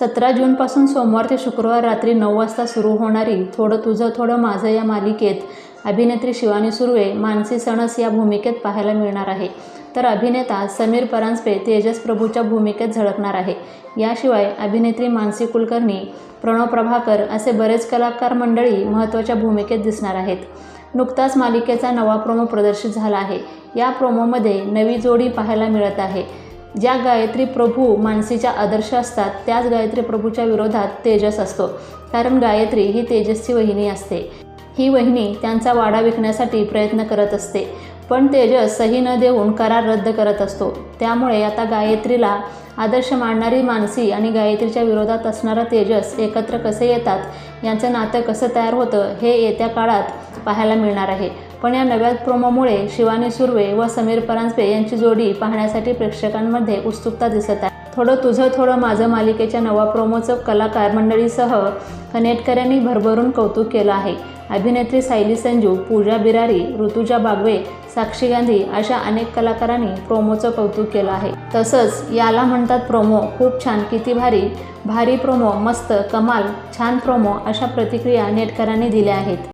सतरा जूनपासून सोमवार ते शुक्रवार रात्री नऊ वाजता सुरू होणारी थोडं तुझं थोडं माझं या मालिकेत अभिनेत्री शिवानी सुर्वे मानसी सणस या भूमिकेत पाहायला मिळणार आहे. तर अभिनेता समीर परांजपे तेजस प्रभूच्या भूमिकेत झळकणार आहे. याशिवाय अभिनेत्री मानसी कुलकर्णी प्रणव प्रभाकर असे बरेच कलाकार मंडळी महत्त्वाच्या भूमिकेत दिसणार आहेत. नुकताच मालिकेचा नवा प्रोमो प्रदर्शित झाला आहे. या प्रोमोमध्ये नवी जोडी पाहायला मिळत आहे. ज्या गायत्री प्रभू मानसीच्या आदर्श असतात त्याच गायत्री प्रभूच्या विरोधात तेजस असतो. कारण गायत्री ही तेजसची वहिनी असते. ही वहिनी त्यांचा वाडा विकण्यासाठी प्रयत्न करत असते. पण तेजस सही न देऊन करार रद्द करत असतो. त्यामुळे आता गायत्रीला आदर्श मांडणारी मानसी आणि गायत्रीच्या विरोधात असणारा तेजस एकत्र कसे येतात यांचं नातं कसं तयार होतं हे येत्या काळात पाहायला मिळणार आहे. पण या नव्या प्रोमोमुळे शिवानी सुर्वे व समीर परांजपे यांची जोडी पाहण्यासाठी प्रेक्षकांमध्ये उत्सुकता दिसत आहे. थोडं तुझं थोडं माझं मालिकेच्या नवा प्रोमोचं कलाकार मंडळीसह कनेटकरांनी भरभरून कौतुक केलं आहे. अभिनेत्री सायली संजू पूजा बिरारी ऋतुजा बागवे साक्षी गांधी अशा अनेक कलाकारांनी प्रोमोचं कौतुक केलं आहे. तसंच याला म्हणतात प्रोमो खूप छान किती भारी भारी प्रोमो मस्त कमाल छान प्रोमो अशा प्रतिक्रिया नेटकरांनी दिल्या आहेत.